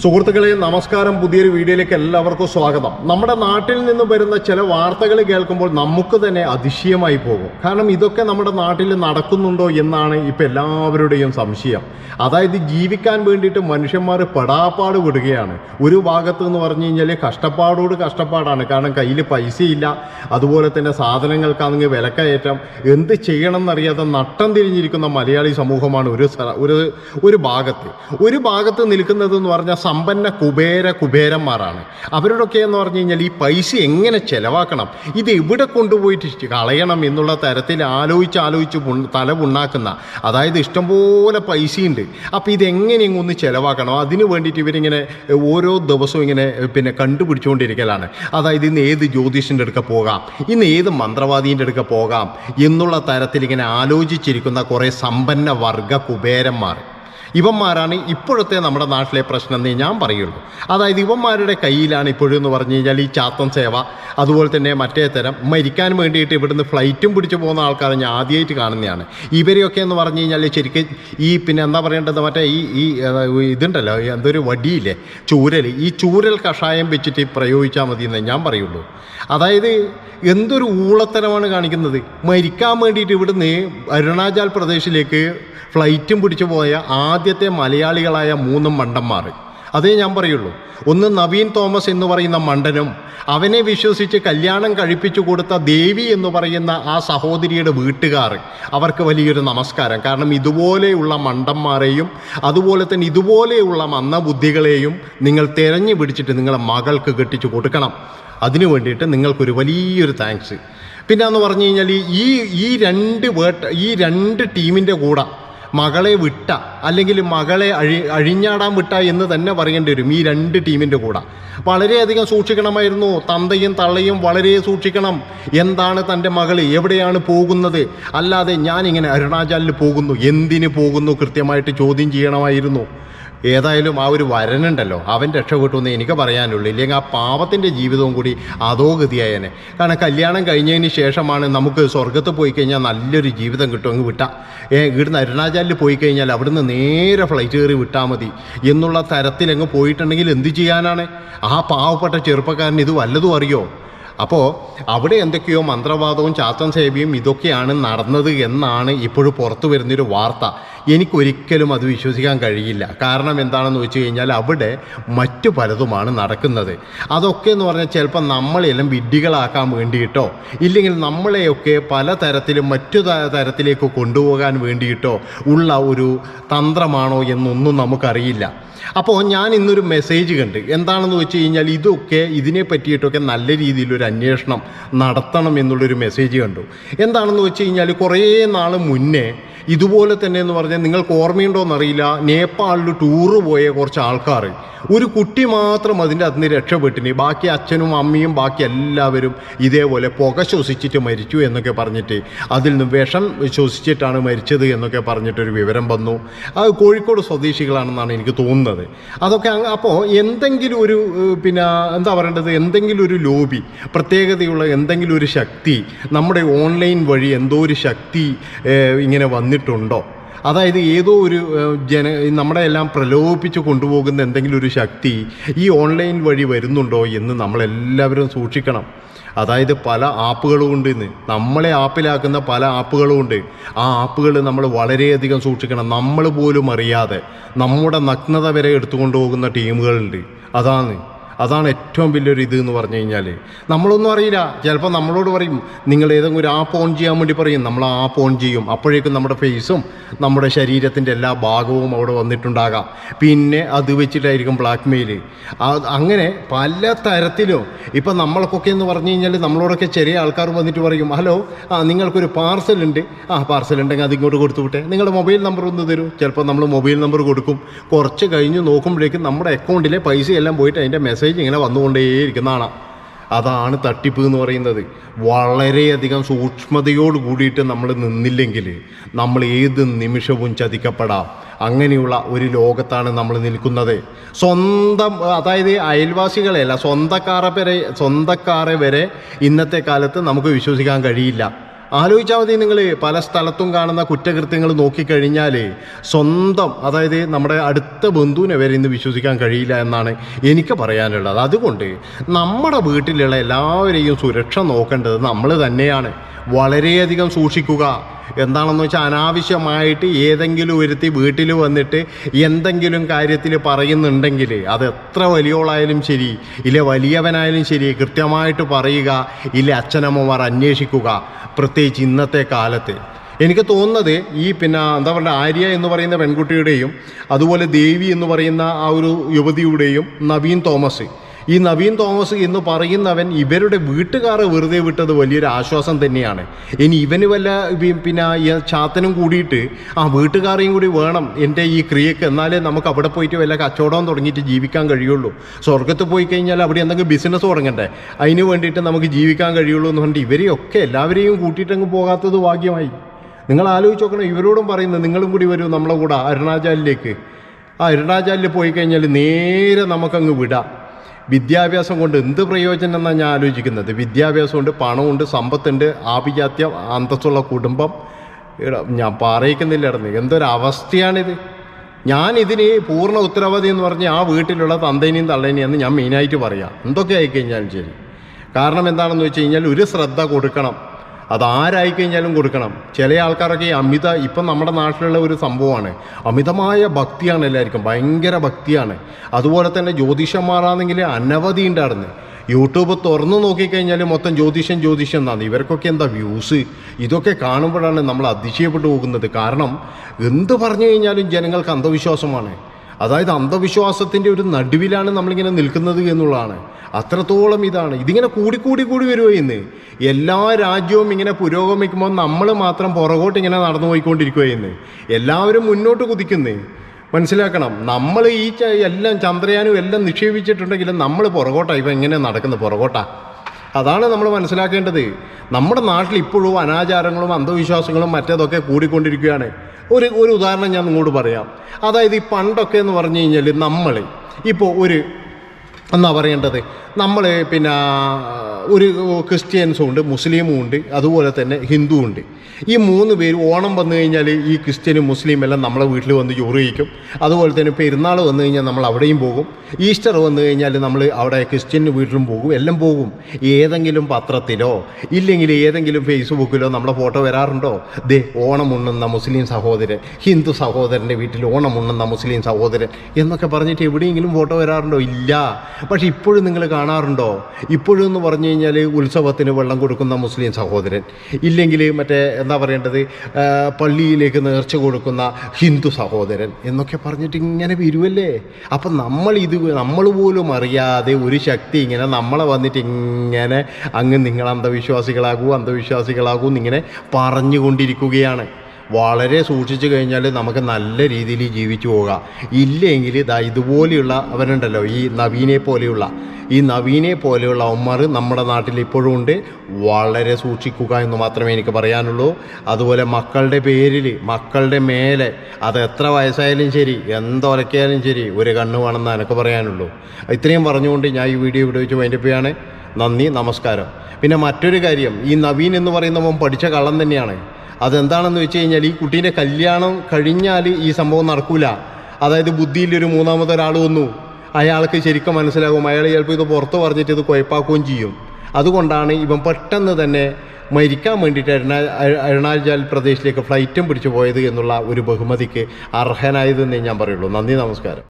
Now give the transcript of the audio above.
സുഹൃത്തുക്കളെ നമസ്കാരം. പുതിയൊരു വീഡിയോയിലേക്ക് എല്ലാവർക്കും സ്വാഗതം. നമ്മുടെ നാട്ടിൽ നിന്ന് വരുന്ന ചില വാർത്തകൾ കേൾക്കുമ്പോൾ നമുക്ക് തന്നെ അതിശയമായി പോകും. കാരണം ഇതൊക്കെ നമ്മുടെ നാട്ടിൽ നടക്കുന്നുണ്ടോ എന്നാണ് ഇപ്പം എല്ലാവരുടെയും സംശയം. അതായത് ജീവിക്കാൻ വേണ്ടിയിട്ട് മനുഷ്യന്മാർ പെടാപ്പാട് വിടുകയാണ്. ഒരു ഭാഗത്ത് എന്ന് പറഞ്ഞു കഴിഞ്ഞാൽ കഷ്ടപ്പാടോട് കഷ്ടപ്പാടാണ്. കാരണം കയ്യിൽ പൈസയില്ല. അതുപോലെ തന്നെ സാധനങ്ങൾക്കാണെങ്കിൽ വിലക്കയറ്റം. എന്ത് ചെയ്യണം എന്നറിയാതെ നട്ടം തിരിഞ്ഞിരിക്കുന്ന മലയാളി സമൂഹമാണ് ഒരു ഒരു ഒരു ഭാഗത്ത്. ഒരു ഭാഗത്ത് നിൽക്കുന്നത് എന്ന് പറഞ്ഞാൽ സമ്പന്ന കുബേര കുബേരന്മാരാണ്. അവരോടൊക്കെ എന്ന് പറഞ്ഞു കഴിഞ്ഞാൽ ഈ പൈസ എങ്ങനെ ചെലവാക്കണം? ഇത് എവിടെ കൊണ്ടുപോയിട്ട് കളയണം എന്നുള്ള തരത്തിൽ ആലോചിച്ച് ആലോചിച്ച് തല പുണ്ണാക്കുന്ന. അതായത് ഇഷ്ടംപോലെ പൈസയുണ്ട്. അപ്പോൾ ഇതെങ്ങനെ ഒന്ന് ചെലവാക്കണം? അതിന് വേണ്ടിയിട്ട് ഇവരിങ്ങനെ ഓരോ ദിവസവും ഇങ്ങനെ പിന്നെ കണ്ടുപിടിച്ചുകൊണ്ടിരിക്കലാണ്. അതായത് ഇന്ന് ഏത് ജ്യോതിഷന്റെ അടുക്ക പോകാം? ഇന്ന് ഏത് മന്ത്രവാദീന്റെ അടുക്ക പോകാം? എന്നുള്ള തരത്തിൽ ഇങ്ങനെ ആലോചിച്ചിരിക്കുന്ന കുറേ സമ്പന്ന വർഗ കുബേരന്മാർ. ഇവന്മാരാണ് ഇപ്പോഴത്തെ നമ്മുടെ നാട്ടിലെ പ്രശ്നം എന്നേ ഞാൻ പറയുള്ളൂ. അതായത് ഇവന്മാരുടെ കയ്യിലാണ് ഇപ്പോഴെന്ന് പറഞ്ഞു കഴിഞ്ഞാൽ ഈ ചാത്തൻ സേവ അതുപോലെ തന്നെ മറ്റേ തരം മരിക്കാൻ വേണ്ടിയിട്ട് ഇവിടുന്ന് ഫ്ലൈറ്റും പിടിച്ചു പോകുന്ന ആൾക്കാരെ ഞാൻ ആദ്യമായിട്ട് കാണുന്നതാണ്. ഇവരെയൊക്കെ എന്ന് പറഞ്ഞു കഴിഞ്ഞാൽ ശരിക്കും ഈ പിന്നെ എന്താ പറയേണ്ടത് മറ്റേ ഈ ഈ ഇതുണ്ടല്ലോ എന്തൊരു വടിയില്ലേ ചൂരൽ. ഈ ചൂരൽ കഷായം വെച്ചിട്ട് പ്രയോഗിച്ചാൽ മതി എന്നേ ഞാൻ പറയുള്ളൂ. അതായത് എന്തൊരു ഊളത്തരമാണ് കാണിക്കുന്നത്. മരിക്കാൻ വേണ്ടിയിട്ട് ഇവിടുന്ന് അരുണാചൽ പ്രദേശിലേക്ക് ഫ്ലൈറ്റും പിടിച്ചു പോയ ആദ്യത്തെ മലയാളികളായ മൂന്നും മണ്ടന്മാർ. അതേ ഞാൻ പറയുള്ളൂ ഒന്ന് നവീൻ തോമസ് എന്ന് പറയുന്ന മണ്ടനും അവനെ വിശ്വസിച്ച് കല്യാണം കഴിപ്പിച്ചു കൊടുത്ത ദേവി എന്ന് പറയുന്ന ആ സഹോദരിയുടെ വീട്ടുകാർ. അവർക്ക് വലിയൊരു നമസ്കാരം. കാരണം ഇതുപോലെയുള്ള മണ്ടന്മാരെയും അതുപോലെ തന്നെ ഇതുപോലെയുള്ള മന്ദബുദ്ധികളെയും നിങ്ങൾ തിരഞ്ഞു പിടിച്ചിട്ട് നിങ്ങളെ മകൾക്ക് കെട്ടിച്ചു കൊടുക്കണം. അതിനു വേണ്ടിയിട്ട് നിങ്ങൾക്കൊരു വലിയൊരു താങ്ക്സ് പിന്നെ എന്ന് പറഞ്ഞു കഴിഞ്ഞാൽ ഈ ഈ രണ്ട് വേട്ട ഈ രണ്ട് ടീമിന്റെ കൂടെ മകളെ വിട്ട അല്ലെങ്കിൽ മകളെ അഴി അഴിഞ്ഞാടാൻ വിട്ട എന്ന് തന്നെ പറയേണ്ടി വരും ഈ രണ്ട് ടീമിന്റെ കൂടെ. വളരെയധികം സൂക്ഷിക്കണമായിരുന്നു. തന്തയും തള്ളയും വളരെ സൂക്ഷിക്കണം. എന്താണ് തന്റെ മകൾ എവിടെയാണ് പോകുന്നത്? അല്ലാതെ ഞാനിങ്ങനെ അരുണാചലിൽ പോകുന്നു. എന്തിന് പോകുന്നു? കൃത്യമായിട്ട് ചോദ്യം ചെയ്യണമായിരുന്നു. ഏതായാലും ആ ഒരു വരനുണ്ടല്ലോ. അവൻ രക്ഷപ്പെട്ടു എനിക്ക് പറയാനുള്ളൂ. ഇല്ലെങ്കിൽ ആ പാവത്തിന്റെ ജീവിതവും കൂടി അധോഗതിയായനെ. കാരണം കല്യാണം കഴിഞ്ഞതിന് ശേഷമാണ് നമുക്ക് സ്വർഗത്ത് പോയി കഴിഞ്ഞാൽ നല്ലൊരു ജീവിതം കിട്ടും. അങ്ങ് വിട്ടാൽ ഏ ഇവിടുന്ന് അരുണാചലിൽ പോയി കഴിഞ്ഞാൽ അവിടുന്ന് നേരെ ഫ്ലൈറ്റ് കയറി വിട്ടാൽ മതി. എന്നുള്ള തരത്തിൽ അങ്ങ് പോയിട്ടുണ്ടെങ്കിൽ എന്ത് ചെയ്യാനാണ്? ആ പാവപ്പെട്ട ചെറുപ്പക്കാരൻ ഇത് വല്ലതും അറിയോ? അപ്പോൾ അവിടെ എന്തൊക്കെയോ മന്ത്രവാദവും ചാത്തൻ സേവയും ഇതൊക്കെയാണ് നടന്നത് എന്നാണ് ഇപ്പോഴും പുറത്തു വരുന്നൊരു വാർത്ത. എനിക്കൊരിക്കലും അത് വിശ്വസിക്കാൻ കഴിയില്ല. കാരണം എന്താണെന്ന് വെച്ച് കഴിഞ്ഞാൽ അവിടെ മറ്റു പലതുമാണ് നടക്കുന്നത്. അതൊക്കെ എന്ന് പറഞ്ഞാൽ ചിലപ്പോൾ നമ്മളെല്ലാം വിഡ്ഢികളാക്കാൻ വേണ്ടിയിട്ടോ ഇല്ലെങ്കിൽ നമ്മളെയൊക്കെ പല തരത്തിലും മറ്റു തരത്തിലേക്ക് കൊണ്ടുപോകാൻ വേണ്ടിയിട്ടോ ഉള്ള ഒരു തന്ത്രമാണോ എന്നൊന്നും നമുക്കറിയില്ല. അപ്പോൾ ഞാൻ ഇന്നൊരു മെസ്സേജ് കണ്ട്. എന്താണെന്ന് വെച്ച് കഴിഞ്ഞാൽ ഇതൊക്കെ ഇതിനെ പറ്റിയിട്ടൊക്കെ നല്ല രീതിയിലൊരു അന്വേഷണം നടത്തണം എന്നുള്ളൊരു മെസ്സേജ് കണ്ടു. എന്താണെന്ന് വെച്ച് കഴിഞ്ഞാൽ കുറേ നാൾ മുന്നേ ഇതുപോലെ തന്നെ എന്ന് പറഞ്ഞാൽ നിങ്ങൾക്ക് ഓർമ്മയുണ്ടോ എന്നറിയില്ല. നേപ്പാളിൽ ടൂറ് പോയ കുറച്ച് ആൾക്കാർ. ഒരു കുട്ടി മാത്രം അതിന്റെ അതിന് രക്ഷപ്പെട്ടിന്. ബാക്കി അച്ഛനും അമ്മയും ബാക്കി എല്ലാവരും ഇതേപോലെ പുക ശ്വസിച്ചിട്ട് മരിച്ചു എന്നൊക്കെ പറഞ്ഞിട്ട്. അതിൽ നിന്ന് വിഷം ശ്വസിച്ചിട്ടാണ് മരിച്ചത് എന്നൊക്കെ പറഞ്ഞിട്ടൊരു വിവരം വന്നു. അത് കോഴിക്കോട് സ്വദേശികളാണെന്നാണ് എനിക്ക് തോന്നുന്നത്. അതൊക്കെ അങ്ങ് അപ്പോൾ എന്തെങ്കിലും ഒരു പിന്നെ എന്താ പറയേണ്ടത്? എന്തെങ്കിലും ഒരു ലോബി പ്രത്യേകതയുള്ള എന്തെങ്കിലും ഒരു ശക്തി നമ്മുടെ ഓൺലൈൻ വഴി എന്തോ ഒരു ശക്തി ഇങ്ങനെ വന്നിട്ടുണ്ടോ? അതായത് ഏതോ ഒരു ജന നമ്മളെ എല്ലാം പ്രലോഭിപ്പിച്ച് കൊണ്ടുപോകുന്ന എന്തെങ്കിലും ഒരു ശക്തി ഈ ഓൺലൈൻ വഴി വരുന്നുണ്ടോ എന്ന് നമ്മളെല്ലാവരും സൂക്ഷിക്കണം. അതായത് പല ആപ്പുകളും ഉണ്ട് ഇന്ന്. നമ്മളെ ആപ്പിലാക്കുന്ന പല ആപ്പുകളും ഉണ്ട്. ആ ആപ്പുകൾ നമ്മൾ വളരെയധികം സൂക്ഷിക്കണം. നമ്മൾ പോലും അറിയാതെ നമ്മുടെ നഗ്നത വരെ എടുത്തുകൊണ്ട് പോകുന്ന ടീമുകളുണ്ട്. അതാണ് അതാണ് ഏറ്റവും വലിയൊരു ഇത് എന്ന് പറഞ്ഞു കഴിഞ്ഞാൽ. നമ്മളൊന്നും അറിയില്ല. ചിലപ്പോൾ നമ്മളോട് പറയും നിങ്ങൾ ഏതെങ്കിലും ഒരു ആപ്പ് ഓൺ ചെയ്യാൻ വേണ്ടി പറയും. നമ്മൾ ആ ആപ്പ് ഓൺ ചെയ്യും. അപ്പോഴേക്കും നമ്മുടെ ഫേസും നമ്മുടെ ശരീരത്തിന്റെ എല്ലാ ഭാഗവും അവിടെ വന്നിട്ടുണ്ടാകാം. പിന്നെ അത് വെച്ചിട്ടായിരിക്കും ബ്ലാക്ക് മെയിൽ അങ്ങനെ പല തരത്തിലും. ഇപ്പം നമ്മൾക്കൊക്കെ എന്ന് പറഞ്ഞു കഴിഞ്ഞാൽ നമ്മളോടൊക്കെ ചെറിയ ആൾക്കാർ വന്നിട്ട് പറയും ഹലോ ആ നിങ്ങൾക്കൊരു പാർസൽ ഉണ്ട്. ആ പാർസൽ ഉണ്ടെങ്കിൽ അത് ഇങ്ങോട്ട് കൊടുത്തു വിട്ടെ. നിങ്ങളുടെ മൊബൈൽ നമ്പർ ഒന്ന് തരൂ. ചിലപ്പോൾ നമ്മൾ മൊബൈൽ നമ്പർ കൊടുക്കും. കുറച്ച് കഴിഞ്ഞ് നോക്കുമ്പോഴേക്കും നമ്മുടെ അക്കൗണ്ടിലെ പൈസയെല്ലാം പോയിട്ട് അതിന്റെ മെസ്സേജ് ഇങ്ങനെ വന്നുകൊണ്ടേയിരിക്കുന്നതാണ്. അതാണ് തട്ടിപ്പ് എന്ന് പറയുന്നത്. വളരെയധികം സൂക്ഷ്മതയോട് കൂടിയിട്ട് നമ്മൾ നിന്നില്ലെങ്കിൽ നമ്മൾ ഏത് നിമിഷവും ചതിക്കപ്പെടാം. അങ്ങനെയുള്ള ഒരു ലോകത്താണ് നമ്മൾ നിൽക്കുന്നത്. സ്വന്തം അതായത് അയൽവാസികളെയല്ല സ്വന്തക്കാരെ വരെ സ്വന്തക്കാരെ വരെ ഇന്നത്തെ കാലത്ത് നമുക്ക് വിശ്വസിക്കാൻ കഴിയില്ല. ആലോചിച്ചാൽ മതി നിങ്ങൾ പല സ്ഥലത്തും കാണുന്ന കുറ്റകൃത്യങ്ങൾ നോക്കിക്കഴിഞ്ഞാൽ സ്വന്തം അതായത് നമ്മുടെ അടുത്ത ബന്ധുവിനെ വരെ ഇന്ന് വിശ്വസിക്കാൻ കഴിയില്ല എന്നാണ് എനിക്ക് പറയാനുള്ളത്. അതുകൊണ്ട് നമ്മുടെ വീട്ടിലുള്ള എല്ലാവരെയും സുരക്ഷ നോക്കേണ്ടത് നമ്മൾ തന്നെയാണ്. വളരെയധികം സൂക്ഷിക്കുക. എന്താണെന്ന് വെച്ചാൽ അനാവശ്യമായിട്ട് ഏതെങ്കിലും ഒരുത്തി വീട്ടിൽ വന്നിട്ട് എന്തെങ്കിലും കാര്യത്തിൽ പറയുന്നുണ്ടെങ്കിൽ അത് എത്ര വലിയോളായാലും ശരി ഇല്ല വലിയവനായാലും ശരി കൃത്യമായിട്ട് പറയുക ഇല്ല അച്ഛനമ്മമാർ അന്വേഷിക്കുക. പ്രത്യേകിച്ച് ഇന്നത്തെ കാലത്ത്. എനിക്ക് തോന്നുന്നത് ഈ പിന്നെ എന്താ പറയുക ആര്യ എന്ന് പറയുന്ന പെൺകുട്ടിയുടെയും അതുപോലെ ദേവി എന്ന് പറയുന്ന ആ ഒരു യുവതിയുടെയും നവീൻ തോമസ് ഈ നവീൻ തോമസ് എന്ന് പറയുന്നവൻ ഇവരുടെ വീട്ടുകാരെ വെറുതെ വിട്ടത് വലിയൊരു ആശ്വാസം തന്നെയാണ്. ഇനി ഇവന് വല്ല പിന്നെ ചാത്തനും കൂടിയിട്ട് ആ വീട്ടുകാരെയും കൂടി വേണം എന്റെ ഈ ക്രിയക്ക്. എന്നാലേ നമുക്ക് അവിടെ പോയിട്ട് വല്ല കച്ചവടം തുടങ്ങിയിട്ട് ജീവിക്കാൻ കഴിയുള്ളൂ. സ്വർഗത്ത് പോയി കഴിഞ്ഞാൽ അവിടെ എന്തെങ്കിലും ബിസിനസ് തുടങ്ങണ്ടേ? അതിന് വേണ്ടിയിട്ട് നമുക്ക് ജീവിക്കാൻ കഴിയുള്ളൂ എന്ന് പറഞ്ഞിട്ട് ഇവരെയൊക്കെ എല്ലാവരെയും കൂട്ടിയിട്ടങ്ങ് പോകാത്തത് ഭാഗ്യമായി. നിങ്ങൾ ആലോചിച്ച് നോക്കണം ഇവരോടും പറയുന്നത് നിങ്ങളും കൂടി വരൂ നമ്മളെ കൂടെ അരുണാചാലിലേക്ക്. ആ അരുണാചാലിൽ പോയി കഴിഞ്ഞാൽ നേരെ നമുക്കങ്ങ് വിടാം. വിദ്യാഭ്യാസം കൊണ്ട് എന്ത് പ്രയോജനം എന്നാണ് ഞാൻ ആലോചിക്കുന്നത്? വിദ്യാഭ്യാസം വിദ്യാഭ്യാസമുണ്ട് പണമുണ്ട് സമ്പത്തുണ്ട് ആഭിജാത്യം അന്തസ്സുള്ള കുടുംബം. ഞാൻ പറയിക്കുന്നില്ല ഇടന്ന് എന്തൊരവസ്ഥയാണിത്? ഞാൻ ഇതിന് പൂർണ ഉത്തരവാദി എന്ന് പറഞ്ഞ് ആ വീട്ടിലുള്ള തന്തേനെയും തള്ളേനെയും എന്ന് ഞാൻ മെയിനായിട്ട് പറയാം. എന്തൊക്കെ ആയിക്കഴിഞ്ഞാലും ശരി. കാരണം എന്താണെന്ന് വെച്ച് കഴിഞ്ഞാൽ ഒരു ശ്രദ്ധ കൊടുക്കണം. അതാരായി കഴിഞ്ഞാലും കൊടുക്കണം. ചില ആൾക്കാരൊക്കെ അമിത ഇപ്പം നമ്മുടെ നാട്ടിലുള്ള ഒരു സംഭവമാണ്. അമിതമായ ഭക്തിയാണ് എല്ലാവർക്കും. ഭയങ്കര ഭക്തിയാണ്. അതുപോലെ തന്നെ ജ്യോതിഷന്മാരാണെങ്കിൽ അനവധി ഉണ്ടായിരുന്നു. യൂട്യൂബ് തുറന്നു നോക്കിക്കഴിഞ്ഞാൽ മൊത്തം ജ്യോതിഷം ജ്യോതിഷം എന്നാണ്. ഇവർക്കൊക്കെ എന്താ വ്യൂസ്? ഇതൊക്കെ കാണുമ്പോഴാണ് നമ്മൾ അതിശയപ്പെട്ടു പോകുന്നത്. കാരണം എന്ത് പറഞ്ഞു കഴിഞ്ഞാലും ജനങ്ങൾക്ക് അന്ധവിശ്വാസമാണ്. അതായത് അന്ധവിശ്വാസത്തിന്റെ ഒരു നടുവിലാണ് നമ്മളിങ്ങനെ നിൽക്കുന്നത് എന്നുള്ളതാണ്. അത്രത്തോളം ഇതാണ്. ഇതിങ്ങനെ കൂടിക്കൂടി കൂടി വരുമോ ഇന്ന്. എല്ലാ രാജ്യവും ഇങ്ങനെ പുരോഗമിക്കുമ്പോൾ നമ്മൾ മാത്രം പുറകോട്ട് ഇങ്ങനെ നടന്നു പോയിക്കൊണ്ടിരിക്കുകയോ ഇന്ന്. എല്ലാവരും മുന്നോട്ട് കുതിക്കുന്നേ. മനസ്സിലാക്കണം. നമ്മൾ ഈ എല്ലാം ചന്ദ്രയാനും എല്ലാം നിക്ഷേപിച്ചിട്ടുണ്ടെങ്കിലും നമ്മൾ പുറകോട്ടാണ് ഇപ്പം എങ്ങനെ നടക്കുന്നത് പുറകോട്ടാ. അതാണ് നമ്മൾ മനസ്സിലാക്കേണ്ടത്. നമ്മുടെ നാട്ടിൽ ഇപ്പോഴും അനാചാരങ്ങളും അന്ധവിശ്വാസങ്ങളും മറ്റേതൊക്കെ കൂടിക്കൊണ്ടിരിക്കുകയാണ്. ഒരു ഒരു ഉദാഹരണം ഞാൻ നിങ്ങളോട് പറയാം. അതായത് ഈ പണ്ടൊക്കെ എന്ന് പറഞ്ഞു കഴിഞ്ഞാൽ നമ്മൾ ഇപ്പോൾ ഒരു എന്നാ പറയേണ്ടത്? നമ്മൾ പിന്നെ ഒരു ക്രിസ്ത്യൻസും ഉണ്ട് മുസ്ലിമും ഉണ്ട് അതുപോലെ തന്നെ ഹിന്ദുവും ഉണ്ട് ഈ മൂന്ന് പേര് ഓണം വന്നു കഴിഞ്ഞാൽ ഈ ക്രിസ്ത്യനും മുസ്ലിം എല്ലാം നമ്മളെ വീട്ടിൽ വന്ന് ചോറിയിക്കും അതുപോലെ തന്നെ പെരുന്നാൾ വന്നു കഴിഞ്ഞാൽ നമ്മൾ അവിടെയും പോകും. ഈസ്റ്റർ വന്നു കഴിഞ്ഞാൽ നമ്മൾ അവിടെ ക്രിസ്ത്യന്റെ വീട്ടിലും പോകും എല്ലാം പോകും. ഏതെങ്കിലും പത്രത്തിലോ ഇല്ലെങ്കിൽ ഏതെങ്കിലും ഫേസ്ബുക്കിലോ നമ്മളെ ഫോട്ടോ വരാറുണ്ടോ? ദേ ഓണം ഉണ്ണുന്ന മുസ്ലിം സഹോദരൻ ഹിന്ദു സഹോദരന്റെ വീട്ടിൽ ഓണം ഉണ്ണുന്ന മുസ്ലിം സഹോദരൻ എന്നൊക്കെ പറഞ്ഞിട്ട് എവിടെയെങ്കിലും ഫോട്ടോ വരാറുണ്ടോ? ഇല്ല. പക്ഷെ ഇപ്പോഴും നിങ്ങൾ കാണാറുണ്ടോ? ഇപ്പോഴും എന്ന് പറഞ്ഞു കഴിഞ്ഞാൽ ഉത്സവത്തിന് വെള്ളം കൊടുക്കുന്ന മുസ്ലിം സഹോദരൻ. ഇല്ലെങ്കിൽ മറ്റേ എന്താ പറയേണ്ടത്? പള്ളിയിലേക്ക് നേർച്ച കൊടുക്കുന്ന ഹിന്ദു സഹോദരൻ എന്നൊക്കെ പറഞ്ഞിട്ട് ഇങ്ങനെ വരുമല്ലേ അപ്പം നമ്മൾ ഇത് നമ്മൾ പോലും അറിയാതെ ഒരു ശക്തി ഇങ്ങനെ നമ്മളെ വന്നിട്ട് ഇങ്ങനെ അങ്ങ് നിങ്ങൾ അന്ധവിശ്വാസികളാകൂ അന്ധവിശ്വാസികളാകൂ എന്നിങ്ങനെ പറഞ്ഞുകൊണ്ടിരിക്കുകയാണ്. വളരെ സൂക്ഷിച്ചു കഴിഞ്ഞാൽ നമുക്ക് നല്ല രീതിയിൽ ജീവിച്ചു പോകാം. ഇല്ലെങ്കിൽ ഇതാ ഇതുപോലെയുള്ള അവരുണ്ടല്ലോ ഈ നവീനെ പോലെയുള്ള ഈ നവീനെ പോലെയുള്ള അവന്മാർ നമ്മുടെ നാട്ടിൽ ഇപ്പോഴും ഉണ്ട്. വളരെ സൂക്ഷിക്കുക എന്ന് മാത്രമേ എനിക്ക് പറയാനുള്ളൂ. അതുപോലെ മക്കളുടെ പേരിൽ മക്കളുടെ മേലെ അത് എത്ര വയസ്സായാലും ശരി എന്തൊലക്കിയാലും ശരി ഒരു കണ്ണ് വേണമെന്ന് എനിക്ക് പറയാനുള്ളൂ. ഇത്രയും പറഞ്ഞുകൊണ്ട് ഞാൻ ഈ വീഡിയോ ഇവിടെ വെച്ച് വൈൻഡപ്പ് നന്ദി നമസ്കാരം. പിന്നെ മറ്റൊരു കാര്യം ഈ നവീൻ എന്ന് പറയുന്നവൻ പഠിച്ച കള്ളം തന്നെയാണ്. അതെന്താണെന്ന് വെച്ച് കഴിഞ്ഞാൽ ഈ കുട്ടീന്റെ കല്യാണം കഴിഞ്ഞാൽ ഈ സംഭവം നടക്കൂല. അതായത് ബുദ്ധിയിലൊരു മൂന്നാമത്തെ ഒരാൾ വന്നു. അയാൾക്ക് ശരിക്കും മനസ്സിലാകും. അയാൾ ചിലപ്പോൾ ഇത് പുറത്ത് പറഞ്ഞിട്ട് ഇത് കുഴപ്പാക്കുകയും ചെയ്യും. അതുകൊണ്ടാണ് ഇവൻ പെട്ടെന്ന് തന്നെ മരിക്കാൻ വേണ്ടിയിട്ട് അരുണാ അരു- അരുണാചൽ പ്രദേശിലേക്ക് ഫ്ലൈറ്റും പിടിച്ചു പോയത് എന്നുള്ള ഒരു ബഹുമതിക്ക് അർഹനായതെന്നേ ഞാൻ പറയുള്ളൂ. നന്ദി നമസ്കാരം.